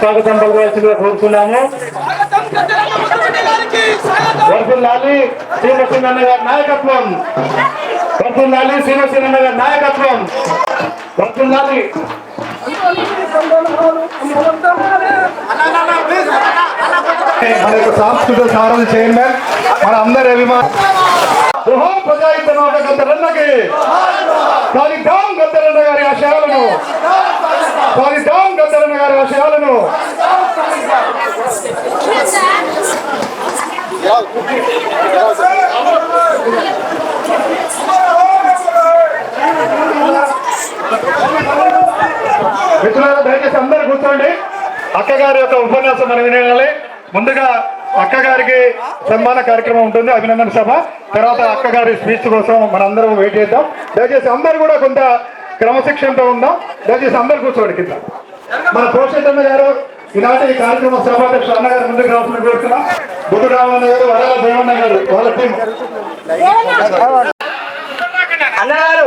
స్వాగతం పలకవలసిందిగా కోరుతున్నాము. వర్గుల్లాలి శ్రీనరసింహన్న గారి నాయకత్వం. వర్గుల్లాలి శ్రీనరసింహన్న గారి నాయకత్వం. వర్గుల్లాలి మన యొక్క సాంస్కృతిక సారథి చైర్మన్ మన అందరి అభిమాన బృహం ప్రజాయుద్ధ గద్దరన్నకి సాధిద్దాం గద్దరన్న గారి ఆశయాలను సాధిద్దాం గద్దరన్న గారి ఆశయాలను మిత్రులారా దయచేసి అందరు కూర్చోండి. అక్క యొక్క ఉపన్యాసం మనం వినాలి ముందుగా అక్క గారికి సన్మాన కార్యక్రమం ఉంటుంది అభినందన సభ. తర్వాత అక్క గారి స్పీచ్ కోసం మనందరం వెయిట్ చేద్దాం. దయచేసి అందరు కూడా కొంత క్రమశిక్షణతో ఉందాం. దయచేసి అందరు కూర్చోండి కింద. మన పోషితమ్మ గారు ఈనాటి ఈ కార్యక్రమ సభాధ్యక్షులు అన్నగారు ముందుకు రావాలని కోరుతున్నాం. బుద్ధు రామన్న గారు వరాల దేవన్న గారు వాళ్ళ టీం అన్నగారు.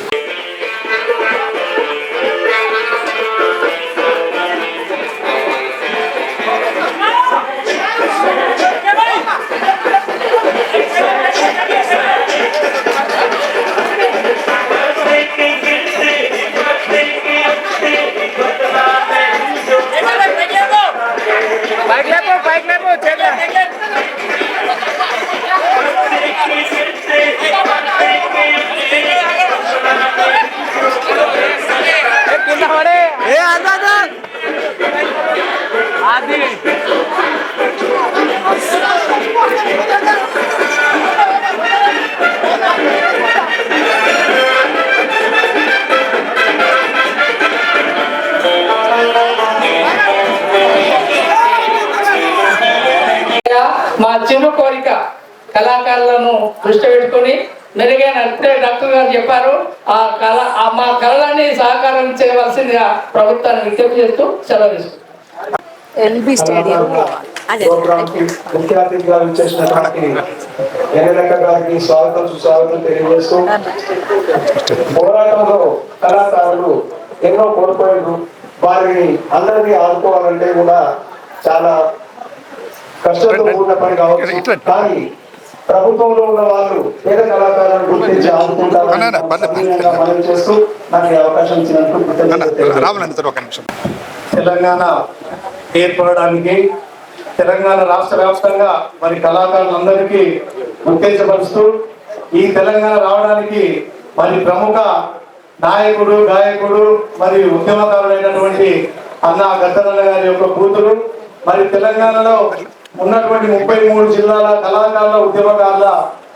మా చిన్న కోరిక కళాకారులను దృష్టి పెట్టుకొని మెరుగైన డాక్టర్ గారు చెప్పారు. ఆ కళ ఆ మా కళలని సహకారం చేయవలసిందిగా ప్రభుత్వాన్ని విజ్ఞప్తి చేస్తూ సెలవు ఎల్బి స్టేడియం. ముఖ్య అతిథిగా విచ్చేసినటువంటి ఎర్రలెక్క గారికి స్వాగతం సుస్వాగతం తెలియజేస్తూ పోరాటంలో కళాకారులు ఎన్నో కోల్పోయారు వారిని అందరినీ ఆదుకోవాలంటే కూడా చాలా కష్టంతో కూడిన పని కావచ్చు. కానీ ప్రభుత్వంలో ఉన్న వాళ్ళు పేద కళాకారులను గుర్తించి ఆదుకుంటారని చేస్తూ నాకు అవకాశం ఇచ్చినందుకు. తెలంగాణ ఏర్పడడానికి తెలంగాణ రాష్ట్ర వ్యాప్తంగా మరి కళాకారులందరికీ ఉత్తేజపరుస్తూ ఈ తెలంగాణ రావడానికి మరి ప్రముఖ నాయకుడు గాయకుడు మరి ఉద్యమకారుడైనటువంటి అన్న గద్దరన్న గారి యొక్క కూతురు మరి తెలంగాణలో ఉన్నటువంటి ముప్పై మూడు జిల్లాల కళాకారుల ఉద్యమకారుల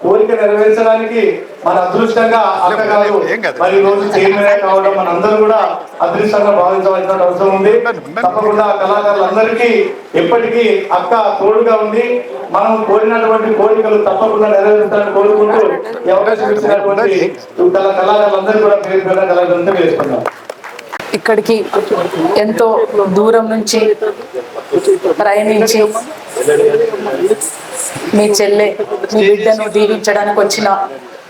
కోరిక నెరవేర్చడానికి మన అదృష్టంగా అక్క గారు మరి రోజు చైర్మన్ కావడం మన అందరూ కూడా అదృష్టంగా భావించవలసిన అవసరం ఉంది. తప్పకుండా కళాకారులందరికీ ఎప్పటికీ అక్క తోడుగా ఉంది మనం కోరినటువంటి కోరికలు తప్పకుండా నెరవేరుస్తారని కోరుకుంటూ ఈ అవకాశం ఇచ్చినటువంటి కళ కళాకారులందరూ కూడా పేరు పేరు వేసుకున్నాం ఇక్కడికి ఎంతో దూరం నుంచి ప్రయాణించి మీ చెల్లె మీ బిడ్డను దీవించడానికి వచ్చిన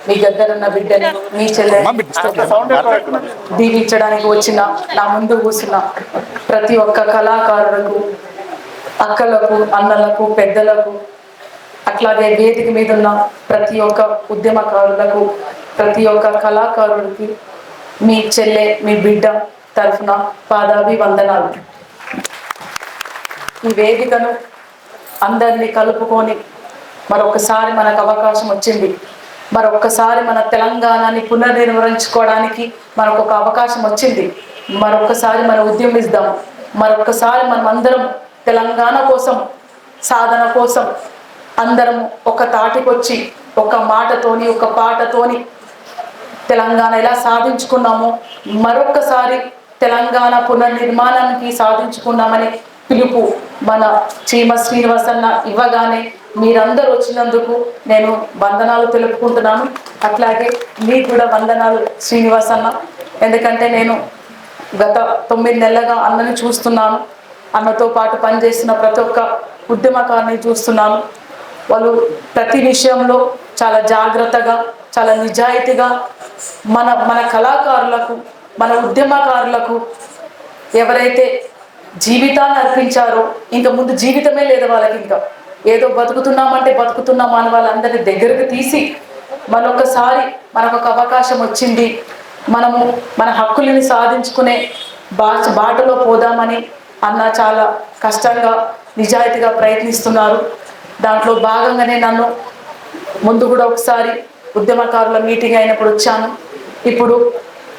మీ గద్దరన్న బిడ్డని మీ చెల్లె దీవించడానికి వచ్చిన నా ముందు కూర్చున్న ప్రతి ఒక్క కళాకారులకు అక్కలకు అన్నలకు పెద్దలకు అట్లాగే వేదిక మీద ఉన్న ప్రతి ఒక్క ఉద్యమకారులకు ప్రతి ఒక్క కళాకారుడికి మీ చెల్లె మీ బిడ్డ తరఫున పాదాభి వందనాలు ఈ వేదికను అందరినీ కలుపుకొని మరొకసారి మనకు అవకాశం వచ్చింది. మరొకసారి మన తెలంగాణని పునర్నిర్వహించుకోవడానికి మనకు ఒక అవకాశం వచ్చింది. మరొకసారి మనం ఉద్యమిస్తాం మరొకసారి మనం అందరం తెలంగాణ కోసం సాధన కోసం అందరం ఒక తాటికొచ్చి ఒక మాటతోని ఒక పాటతోని తెలంగాణ ఎలా సాధించుకున్నామో మరొకసారి తెలంగాణ పునర్నిర్మాణానికి సాధించుకున్నామని పిలుపు మన చీమ శ్రీనివాసన్న ఇవ్వగానే మీరందరూ వచ్చినందుకు నేను వందనాలు తెలుపుకుంటున్నాను. అట్లాగే మీకు కూడా వందనాలు శ్రీనివాసన్న ఎందుకంటే నేను గత తొమ్మిది నెలలుగా అన్నని చూస్తున్నాను. అన్నతో పాటు పనిచేస్తున్న ప్రతి ఒక్క ఉద్యమకారిని చూస్తున్నాను. వాళ్ళు ప్రతి విషయంలో చాలా జాగ్రత్తగా చాలా నిజాయితీగా మన మన కళాకారులకు మన ఉద్యమకారులకు ఎవరైతే జీవితాన్ని అర్పించారో. ఇంకా ముందు జీవితమే లేదు వాళ్ళకి ఇంకా. ఏదో బతుకుతున్నామంటే బతుకుతున్నాం అని వాళ్ళందరినీ దగ్గరకు తీసి మరొకసారి మనకు ఒక అవకాశం వచ్చింది. మనము మన హక్కులని సాధించుకునే బా బాటలో పోదామని అన్న చాలా కష్టంగా నిజాయితీగా ప్రయత్నిస్తున్నారు. దాంట్లో భాగంగానే నన్ను ముందు కూడా ఒకసారి ఉద్యమకారుల మీటింగ్ అయినప్పుడు వచ్చాను. ఇప్పుడు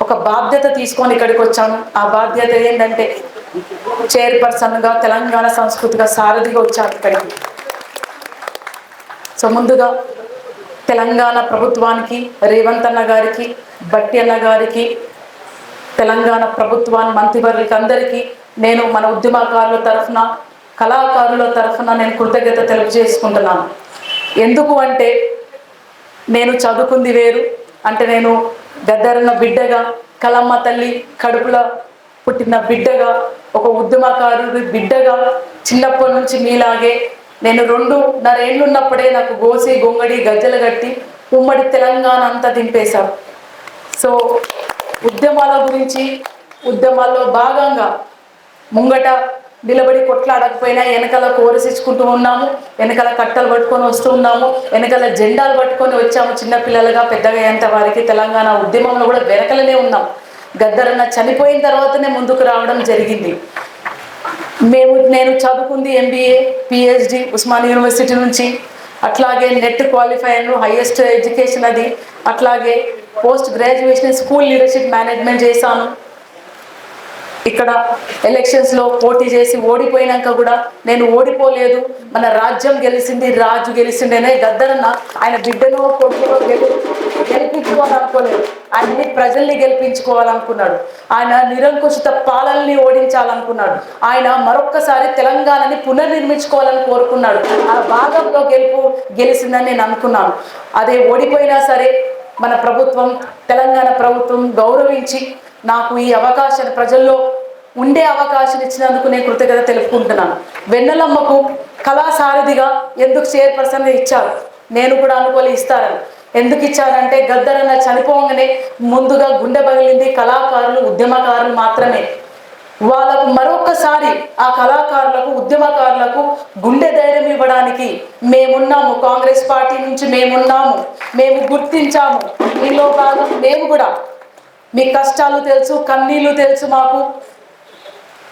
ఒక బాధ్యత తీసుకొని ఇక్కడికి వచ్చాను. ఆ బాధ్యత ఏంటంటే చైర్పర్సన్గా తెలంగాణ సంస్కృతిక సారథిగా వచ్చారు ఇక్కడికి. సో ముందుగా తెలంగాణ ప్రభుత్వానికి రేవంత్ అన్న గారికి బట్టి అన్న గారికి తెలంగాణ ప్రభుత్వాన్ని మంత్రివర్యులకి అందరికీ నేను మన ఉద్యమకారుల తరఫున కళాకారుల తరఫున నేను కృతజ్ఞత తెలియజేసుకుంటున్నాను. ఎందుకు అంటే నేను చదువుకుంది వేరు అంటే నేను గద్దరన్న బిడ్డగా కలమ్మ తల్లి కడుపులో పుట్టిన బిడ్డగా ఒక ఉద్యమకారుడి బిడ్డగా చిన్నప్పటి నుంచి మీలాగే నేను రెండు ఏళ్ళు ఉన్నప్పుడే నాకు గోసి గొంగడి గజ్జలు కట్టి ఉమ్మడి తెలంగాణ అంతా దింపేశారు సో ఉద్యమాల గురించి ఉద్యమాల్లో భాగంగా ముంగట నిలబడి కొట్లాడకపోయినా వెనకాల కోరసించుకుంటూ ఉన్నాము వెనకాల కట్టలు పట్టుకొని వస్తూ ఉన్నాము వెనకాల జెండాలు పట్టుకొని వచ్చాము చిన్నపిల్లలుగా పెద్దగా అయ్యేంత వారికి తెలంగాణ ఉద్యమంలో కూడా వెనకలనే ఉన్నాం. గద్దరన్న చనిపోయిన తర్వాతనే ముందుకు రావడం జరిగింది. మేము నేను చదువుకుంది ఎంబీఏ పిహెచ్డి ఉస్మాన్ యూనివర్సిటీ నుంచి. అట్లాగే NET qualify highest highest education అది. అట్లాగే post graduation school leadership management చేశాను. ఇక్కడ ఎలక్షన్స్లో పోటీ చేసి ఓడిపోయినాక కూడా నేను ఓడిపోలేదు. మన రాజ్యం గెలిచింది రాజు గెలిచిండేనే గద్దరన్న. ఆయన బిడ్డను కొడుకులో గెలి గెలిపించుకోవాలనుకోలేదు. ఆయన్ని ప్రజల్ని గెలిపించుకోవాలనుకున్నాడు. ఆయన నిరంకుశిత పాలనని ఓడించాలనుకున్నాడు. ఆయన మరొక్కసారి తెలంగాణని పునర్నిర్మించుకోవాలని కోరుకున్నాడు. ఆ భాగంలో గెలుపు గెలిచిందని నేను అనుకున్నాను. అదే ఓడిపోయినా సరే మన ప్రభుత్వం తెలంగాణ ప్రభుత్వం గౌరవించి నాకు ఈ అవకాశాన్ని ప్రజల్లో ఉండే అవకాశం ఇచ్చినందుకు నేను కృతజ్ఞత తెలుపుకుంటున్నాను. వెన్నెలమ్మకు కళాసారథిగా ఎందుకు చైర్పర్సన్గా ఇచ్చారు? నేను కూడా అనుకోలే ఇస్తారని ఎందుకు ఇచ్చారంటే గద్దరన్న చనిపోగానే ముందుగా గుండె పగిలింది కళాకారులు ఉద్యమకారులు మాత్రమే. వాళ్ళకు మరొకసారి ఆ కళాకారులకు ఉద్యమకారులకు గుండె ధైర్యం ఇవ్వడానికి మేమున్నాము. కాంగ్రెస్ పార్టీ నుంచి మేమున్నాము. మేము గుర్తించాము. మీలో భాగం మేము కూడా. మీ కష్టాలు తెలుసు కన్నీళ్ళు తెలుసు మాకు.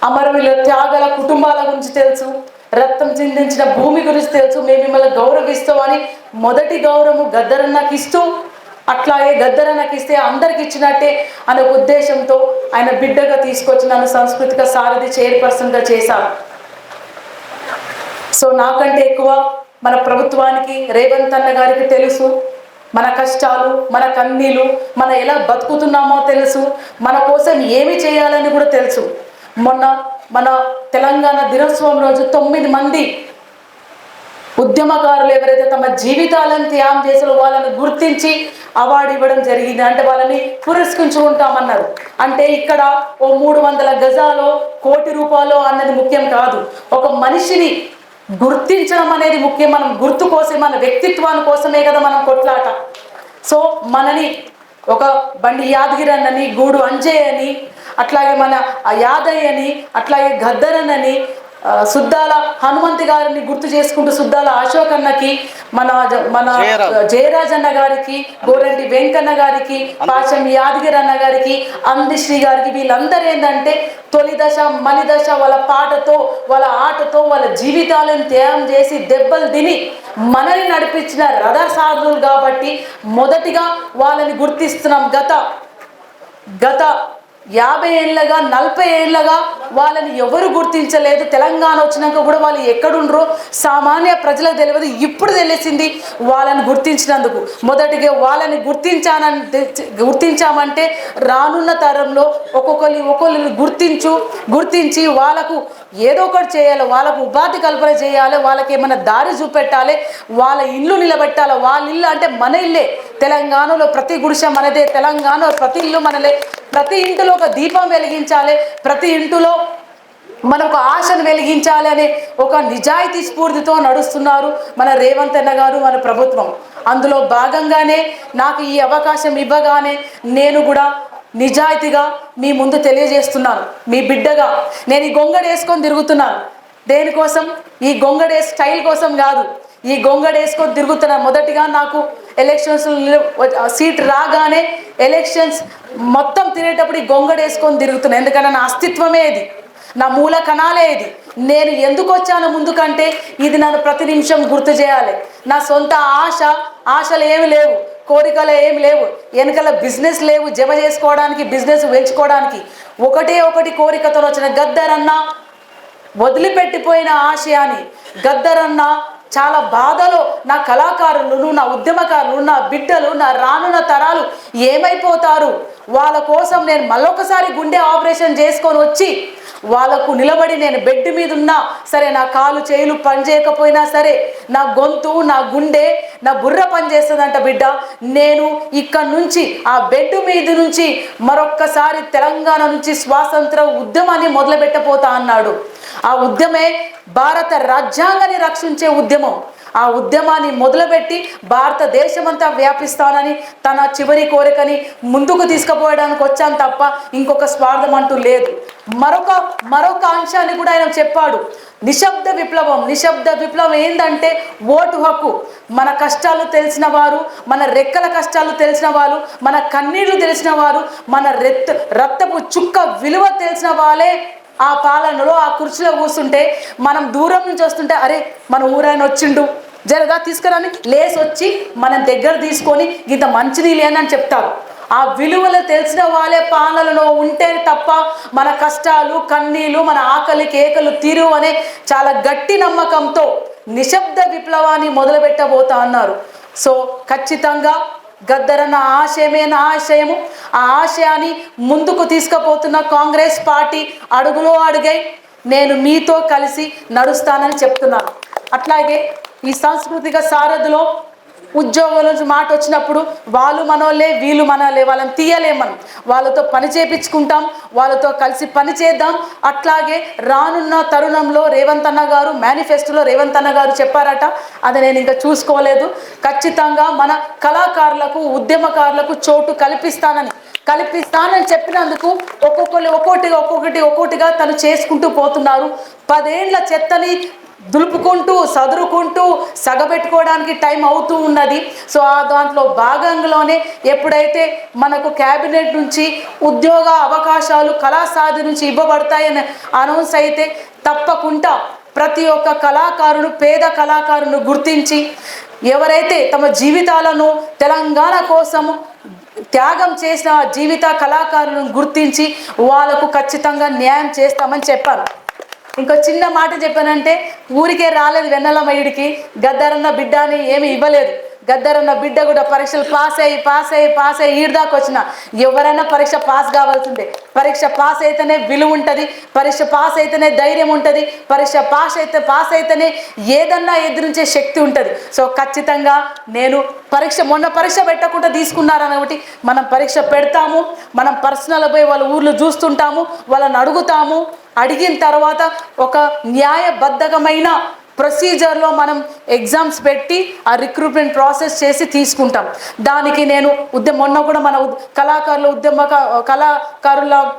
అమరవీల త్యాగల కుటుంబాల గురించి తెలుసు రక్తం చిందించిన భూమి గురించి తెలుసు మేము మిమ్మల్ని గౌరవిస్తామని మొదటి గౌరవం గద్దరన్నకి ఇస్తూ అట్లాగే గద్దరన్నకి ఇస్తే అందరికి ఇచ్చినట్టే అనే ఉద్దేశంతో ఆయన బిడ్డగా తీసుకొచ్చి నన్ను సాంస్కృతిక సారథి చైర్పర్సన్గా చేశారు. సో నాకంటే ఎక్కువ మన ప్రభుత్వానికి రేవంత్ అన్న గారికి తెలుసు. మన కష్టాలు మన కన్నీలు మన ఎలా బతుకుతున్నామో తెలుసు. మన కోసం ఏమి చేయాలని కూడా తెలుసు. మొన్న మన తెలంగాణ దినోత్సవం రోజు తొమ్మిది మంది ఉద్యమకారులు ఎవరైతే తమ జీవితాలను త్యాగం చేసిన వాళ్ళని గుర్తించి అవార్డు ఇవ్వడం జరిగింది. అంటే వాళ్ళని పురస్కరించుకుంటామన్నారు. అంటే ఇక్కడ ఓ మూడు వందల గజాలో కోటి రూపాయలు అన్నది ముఖ్యం కాదు. ఒక మనిషిని గుర్తించడం అనేది ముఖ్యం. మనం గుర్తు కోసం మన వ్యక్తిత్వాన్ని కోసమే కదా మనం కొట్లాట. సో మనని ఒక బండి యాదగిరన్నని గూడు అంజయ్ అని అట్లాగే మన యాదయ్య అని అట్లాగే గద్దరనని సుద్దాల హనుమంతి గారిని గుర్తు చేసుకుంటూ సుద్దాల అశోక్ అన్నకి మన మన జయరాజ్. అన్న గారికి గోరంటి వెంకన్న గారికి పాచం యాదగిరి అన్న గారికి అందిశ్రీ గారికి వీళ్ళందరూ ఏంటంటే తొలి దశ మలి దశ వాళ్ళ పాటతో వాళ్ళ ఆటతో వాళ్ళ జీవితాలను త్యాగం చేసి దెబ్బలు తిని మనని నడిపించిన రథ సాధువులు కాబట్టి మొదటిగా వాళ్ళని గుర్తిస్తున్నాం. గత గత యాభై ఏళ్ళగా నలభై ఏళ్ళగా వాళ్ళని ఎవరు గుర్తించలేదు. తెలంగాణ వచ్చినాక కూడా వాళ్ళు ఎక్కడుండ్రో సామాన్య ప్రజలకు తెలియదు. ఇప్పుడు తెలిసింది వాళ్ళని గుర్తించినందుకు. మొదటిగా వాళ్ళని గుర్తించానంటే గుర్తించామంటే రానున్న తరంలో ఒక్కొక్కరి ఒక్కొక్కరిని గుర్తించు గుర్తించి వాళ్ళకు ఏదో ఒకటి చేయాలి. వాళ్ళకు ఉపాధి కల్పన చేయాలి. వాళ్ళకి ఏమైనా దారి చూపెట్టాలి. వాళ్ళ ఇల్లు నిలబెట్టాలి. వాళ్ళ ఇల్లు అంటే మన ఇల్లే. తెలంగాణలో ప్రతి గుడిసె మనదే. తెలంగాణలో ప్రతి ఇల్లు మనలే ప్రతి ఇంటిలో ఒక దీపం వెలిగించాలి ప్రతి ఇంటిలో మనకు ఒక ఆశను వెలిగించాలి అనే ఒక నిజాయితీ స్ఫూర్తితో నడుస్తున్నారు మన రేవంత్ అన్న గారు మన ప్రభుత్వం. అందులో భాగంగానే నాకు ఈ అవకాశం ఇవ్వగానే నేను కూడా నిజాయితీగా మీ ముందు తెలియజేస్తున్నాను. మీ బిడ్డగా నేను ఈ గొంగడేసుకొని తిరుగుతున్నాను. దేనికోసం? ఈ గొంగడే స్టైల్ కోసం కాదు. ఈ గొంగడేసుకొని వేసుకొని మొదటిగా నాకు ఎలక్షన్స్ సీట్ రాగానే ఎలక్షన్స్ మొత్తం తినేటప్పుడు ఈ గొంగడేసుకొని ఎందుకంటే నా అస్తిత్వమే ఇది. నా మూల కణాలే ఇది. నేను ఎందుకు వచ్చాను ముందుకంటే ఇది నన్ను ప్రతి నిమిషం గుర్తు చేయాలి. నా సొంత ఆశ ఆశలు ఏమి లేవు. కోరికలు ఏమి లేవు. వెనకల బిజినెస్ లేవు. జమ చేసుకోవడానికి బిజినెస్ పెంచుకోవడానికి ఒకటే ఒకటి కోరికతో వచ్చిన గద్దరన్నా వదిలిపెట్టిపోయిన ఆశయాన్ని గద్దరన్న చాలా బాధలో నా కళాకారులు నా ఉద్యమకారులు నా బిడ్డలు నా రానున్న తరాలు ఏమైపోతారు? వాళ్ళ కోసం నేను మళ్ళొకసారి గుండె ఆపరేషన్ చేసుకొని వచ్చి వాళ్ళకు నిలబడి నేను బెడ్ మీద ఉన్నా సరే నా కాలు చేయులు పనిచేయకపోయినా సరే నా గొంతు నా గుండె నా బుర్ర పనిచేస్తుందంట బిడ్డ. నేను ఇక్కడ నుంచి ఆ బెడ్ మీద నుంచి మరొక్కసారి తెలంగాణ నుంచి స్వాతంత్ర ఉద్యమాన్ని మొదలుపెట్టపోతా అన్నాడు. ఆ ఉద్యమే భారత రాజ్యాంగాన్ని రక్షించే ఉద్యమం. ఆ ఉద్యమాన్ని మొదలుపెట్టి భారతదేశమంతా వ్యాపిస్తానని తన చివరి కోరికని ముందుకు తీసుకుపోయడానికి వచ్చాను తప్ప ఇంకొక స్వార్థం అంటూ లేదు. మరొక మరొక అంశాన్ని కూడా ఆయన చెప్పాడు. నిశ్శబ్ద విప్లవం నిశ్శబ్ద విప్లవం ఏంటంటే ఓటు హక్కు. మన కష్టాలు తెలిసిన వారు మన రెక్కల కష్టాలు తెలిసిన వారు మన కన్నీళ్ళు తెలిసిన వారు మన రెత్ రక్తపు చుక్క విలువ తెలిసిన వాళ్ళే ఆ పాలనలో ఆ కుర్చీలో కూర్చుంటే మనం దూరం నుంచి వస్తుంటే అరే మన ఊరాయన వచ్చిండు. జరగా తీసుకురాని లేసి వచ్చి మనం దగ్గర తీసుకొని ఇంత మంచినీళ్ళు అని చెప్తారు. ఆ విలువలు తెలిసిన వాళ్ళే పాలనలో ఉంటే తప్ప మన కష్టాలు కన్నీళ్ళు మన ఆకలి కేకలు తీరు అనే చాలా గట్టి నమ్మకంతో నిశ్శబ్ద విప్లవాన్ని మొదలుపెట్టబోతా అన్నారు. సో ఖచ్చితంగా గద్దరన్న ఆశయమే నా ఆశయము. ఆ ఆశయాన్ని ముందుకు తీసుకుపోతున్న కాంగ్రెస్ పార్టీ అడుగులో అడుగై నేను మీతో కలిసి నడుస్తానని చెప్తున్నాను. అట్లాగే ఈ సాంస్కృతిక సారథిలో ఉద్యోగం నుంచి మాట వచ్చినప్పుడు వాళ్ళు మనోళ్ళే వీళ్ళు మనోళ్ళే వాళ్ళని తీయలేం మనం. వాళ్ళతో పని చేపించుకుంటాం వాళ్ళతో కలిసి పని చేద్దాం. అట్లాగే రానున్న తరుణంలో రేవంత్ అన్న గారు మేనిఫెస్టోలో రేవంత్ అన్న గారు చెప్పారట. అది నేను ఇంకా చూసుకోలేదు. ఖచ్చితంగా మన కళాకారులకు ఉద్యమకారులకు చోటు కల్పిస్తానని. కల్పిస్తానని చెప్పినందుకు ఒక్కొక్కరు ఒక్కొక్కటి ఒక్కొక్కటి ఒక్కొక్కటిగా తను చేసుకుంటూ పోతున్నారు. పదేండ్ల చెత్తని దులుపుకుంటూ సదురుకుంటూ సగబెట్టుకోవడానికి టైం అవుతూ ఉన్నది. సో ఆ దాంట్లో భాగంలోనే ఎప్పుడైతే మనకు క్యాబినెట్ నుంచి ఉద్యోగ అవకాశాలు కళాసాధి నుంచి ఇవ్వబడతాయని అనౌన్స్ అయితే తప్పకుండా ప్రతి ఒక్క కళాకారుడు పేద కళాకారుని గుర్తించి ఎవరైతే తమ జీవితాలను తెలంగాణ కోసం త్యాగం చేసిన జీవిత కళాకారులను గుర్తించి వాళ్ళకు ఖచ్చితంగా న్యాయం చేస్తామని చెప్పారు. ఇంకో చిన్న మాట చెప్పానంటే ఊరికే రాలేదు వెన్నెలమయుడికి గద్దరన్న బిడ్డ అని ఏమి ఇవ్వలేదు. గద్దరన్న బిడ్డ కూడా పరీక్షలు పాస్ అయ్యి పాస్ అయ్యి పాస్ అయ్యి ఈడు దాకా వచ్చిన. ఎవరైనా పరీక్ష పాస్ కావాల్సిందే. పరీక్ష పాస్ అయితేనే విలువ ఉంటుంది. పరీక్ష పాస్ అయితేనే ధైర్యం ఉంటుంది. పరీక్ష పాస్ అయితే పాస్ అయితేనే ఏదన్నా ఎదిరించే శక్తి ఉంటుంది. సో ఖచ్చితంగా నేను పరీక్ష మొన్న పరీక్ష పెట్టకుండా తీసుకున్నారని ఒకటి మనం పరీక్ష పెడతాము. మనం పర్సనల్ పోయి వాళ్ళ ఊర్లు చూస్తుంటాము. వాళ్ళని అడుగుతాము. అడిగిన తర్వాత ఒక న్యాయబద్ధకమైన ప్రొసీజర్లో మనం ఎగ్జామ్స్ పెట్టి ఆ రిక్రూట్మెంట్ ప్రాసెస్ చేసి తీసుకుంటాం. దానికి నేను ఉద్యమ మొన్న కూడా మన ఉద్- కళాకారుల ఉద్యమ కళాకారుల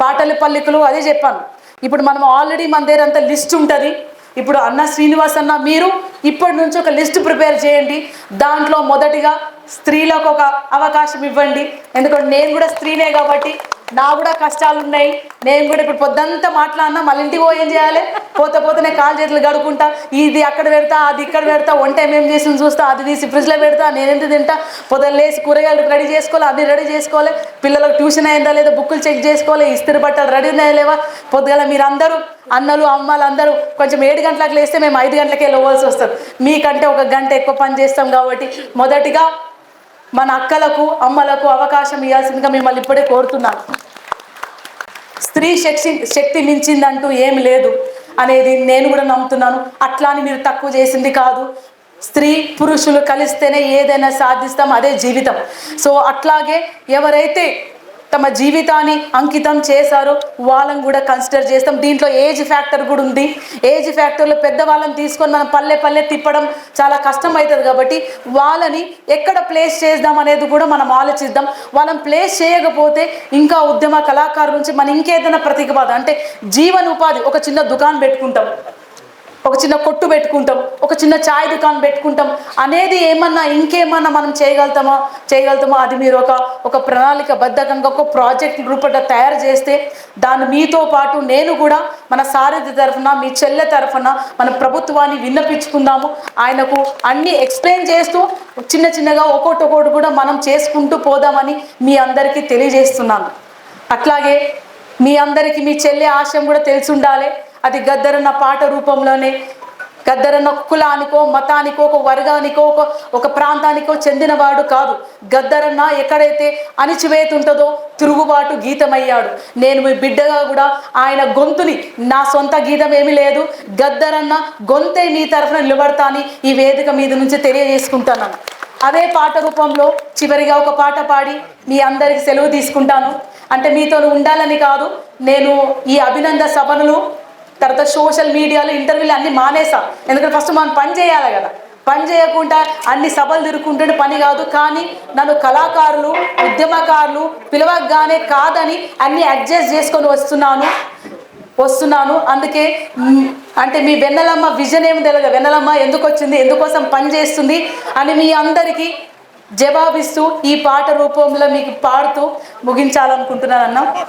పాటల పల్లికలు అదే చెప్పాను. ఇప్పుడు మనం ఆల్రెడీ మన దగ్గర అంత లిస్ట్ ఉంటుంది. ఇప్పుడు అన్న శ్రీనివాస్ అన్న మీరు ఇప్పటి నుంచి ఒక లిస్ట్ ప్రిపేర్ చేయండి. దాంట్లో మొదటిగా స్త్రీలకు ఒక అవకాశం ఇవ్వండి. ఎందుకంటే నేను కూడా స్త్రీనే కాబట్టి నా కూడా కష్టాలు ఉన్నాయి నేను కూడా ఇప్పుడు పొద్దంతా మాట్లాడినా మళ్ళీ ఇంటికి పోయి ఏం చేయాలి? పోతే పోతే నేను కాలు చేతులు గడుకుంటా ఇది అక్కడ పెడతా అది ఇక్కడ పెడతా వంట ఏమేమి చేసి చూస్తా అది తీసి ఫ్రిడ్జ్లో పెడతా నేను ఎంత తింటా? పొద్దున్న లేసి కూరగాయలు రెడీ చేసుకోవాలి అన్ని రెడీ చేసుకోవాలి. పిల్లలకు ట్యూషన్ అయిందా లేదా బుక్కులు చెక్ చేసుకోవాలి ఇస్త్రీ బట్టలు రెడీ ఉన్నాయా లేవా? పొద్దుగల మీరందరూ అన్నలు అమ్మలు అందరూ కొంచెం ఏడు గంటలకు లేస్తే మేము ఐదు గంటలకే లేవాల్సి వస్తుంది. మీకంటే ఒక గంట ఎక్కువ పని చేస్తాం కాబట్టి మొదటిగా మన అక్కలకు అమ్మలకు అవకాశం ఇవ్వాల్సిందిగా మిమ్మల్ని ఇప్పుడే కోరుతున్నాను. స్త్రీ శక్తి శక్తి మించిందంటూ ఏం లేదు అనేది నేను కూడా నమ్ముతున్నాను. అట్లా అని మీరు తక్కువ చేసింది కాదు. స్త్రీ పురుషులు కలిస్తేనే ఏదైనా సాధిస్తాం అదే జీవితం. సో అట్లాగే ఎవరైతే తమ జీవితాన్ని అంకితం చేశారు వాళ్ళని కూడా కన్సిడర్ చేస్తాం. దీంట్లో ఏజ్ ఫ్యాక్టర్ కూడా ఉంది. ఏజ్ ఫ్యాక్టర్లో పెద్దవాళ్ళని తీసుకొని మనం పల్లె పల్లె తిప్పడం చాలా కష్టం అవుతుంది కాబట్టి వాళ్ళని ఎక్కడ ప్లేస్ చేద్దాం అనేది కూడా మనం ఆలోచిద్దాం. వాళ్ళని ప్లేస్ చేయకపోతే ఇంకా ఉద్యమ కళాకారుల నుంచి మనం ఇంకేదైనా ప్రతిపాదన అంటే జీవన ఉపాధి ఒక చిన్న దుకాణం పెట్టుకుంటాం. ఒక చిన్న కొట్టు పెట్టుకుంటాం ఒక చిన్న చాయ్ దుకాణం పెట్టుకుంటాం అనేది ఏమన్నా ఇంకేమన్నా మనం చేయగలుగుతామా? చేయగలుగుతామా? అది మీరు ఒక ఒక ప్రణాళిక బద్ధకంగా ఒక ప్రాజెక్ట్ రూపంలో తయారు చేస్తే దాన్ని మీతో పాటు నేను కూడా మన సారథి తరఫున మీ చెల్లె తరఫున మన ప్రభుత్వాన్ని విన్నపించుకుందాము. ఆయనకు అన్నీ ఎక్స్ప్లెయిన్ చేస్తూ చిన్న చిన్నగా ఒక్కొక్కటి ఒక్కొక్కటి కూడా మనం చేసుకుంటూ పోదామని మీ అందరికీ తెలియజేస్తున్నాను. అట్లాగే మీ అందరికీ మీ చెల్లె ఆశయం కూడా తెలిసి ఉండాలి. అది గద్దరన్న పాట రూపంలోనే గద్దరన్న ఒక కులానికో మతానికో ఒక వర్గానికో ఒక ఒక ప్రాంతానికో చెందినవాడు కాదు. గద్దరన్న ఎక్కడైతే అణిచివేత ఉంటుందో తిరుగుబాటు గీతమయ్యాడు. నేను మీ బిడ్డగా కూడా ఆయన గొంతుని నా సొంత గీతం ఏమీ లేదు. గద్దరన్న గొంతే మీ తరఫున నిలబడతాని ఈ వేదిక మీద నుంచి తెలియజేసుకుంటున్నాను అదే పాట రూపంలో చివరిగా ఒక పాట పాడి మీ అందరికి సెలవు తీసుకుంటాను. అంటే మీతో ఉండాలని కాదు నేను ఈ అభినంద సభను తర్వాత సోషల్ మీడియాలో ఇంటర్వ్యూలు అన్ని మానేసా. ఎందుకంటే ఫస్ట్ మనం పని చేయాలి కదా. పని చేయకుండా అన్ని సభలు తిరుక్కుంటుంటే పని కాదు. కానీ నన్ను కళాకారులు ఉద్యమకారులు పిలవగానే కాదని అన్ని అడ్జస్ట్ చేసుకొని వస్తున్నాను. వస్తున్నాను. అందుకే అంటే మీ వెన్నెలమ్మ విజన్ ఏమి తెలియదు. వెన్నెలమ్మ ఎందుకు వచ్చింది? ఎందుకోసం పని చేస్తుంది? అని మీ అందరికీ జవాబిస్తూ ఈ పాట రూపంలో మీకు పాడుతూ ముగించాలనుకుంటున్నాను అన్న